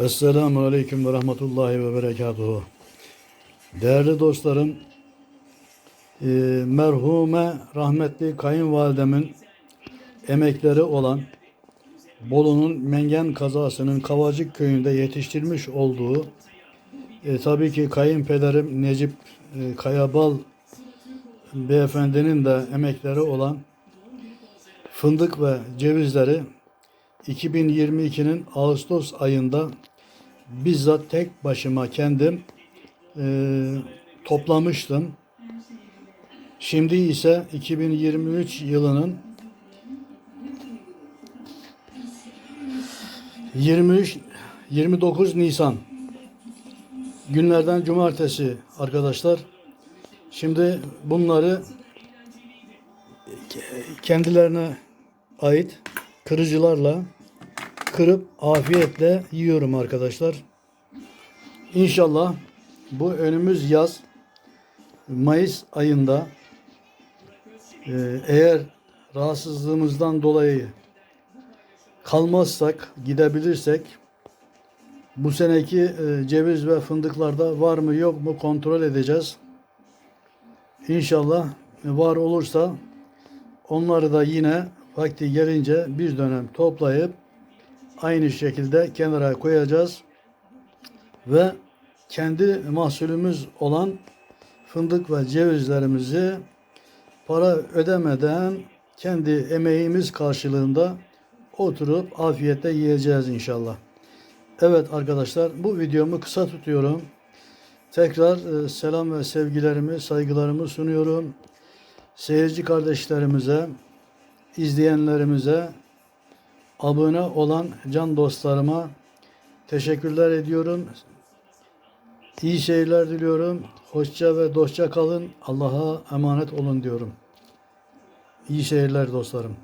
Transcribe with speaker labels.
Speaker 1: Esselamu Aleyküm ve Rahmetullahi ve Berekatuhu. Değerli dostlarım, e, merhume rahmetli kayınvalidemin emekleri olan Bolu'nun Mengen kazasının Kavacık köyünde yetiştirmiş olduğu e, tabii ki kayınpederim Necip e, Kayabal beyefendinin de emekleri olan fındık ve cevizleri 2022'nin Ağustos ayında bizzat tek başıma kendim e, toplamıştım. Şimdi ise 2023 yılının 23 29 Nisan günlerden cumartesi arkadaşlar. Şimdi bunları kendilerine ait kırıcılarla kırıp afiyetle yiyorum arkadaşlar. İnşallah bu önümüz yaz Mayıs ayında e, eğer rahatsızlığımızdan dolayı kalmazsak, gidebilirsek bu seneki e, ceviz ve fındıklarda var mı yok mu kontrol edeceğiz. İnşallah var olursa onları da yine vakti gelince bir dönem toplayıp aynı şekilde kenara koyacağız ve kendi mahsulümüz olan fındık ve cevizlerimizi para ödemeden kendi emeğimiz karşılığında oturup afiyetle yiyeceğiz inşallah. Evet arkadaşlar bu videomu kısa tutuyorum. Tekrar e, selam ve sevgilerimi, saygılarımı sunuyorum. Seyirci kardeşlerimize, izleyenlerimize, abone olan can dostlarıma teşekkürler ediyorum. İyi seyirler diliyorum. Hoşça ve dostça kalın. Allah'a emanet olun diyorum. İyi seyirler dostlarım.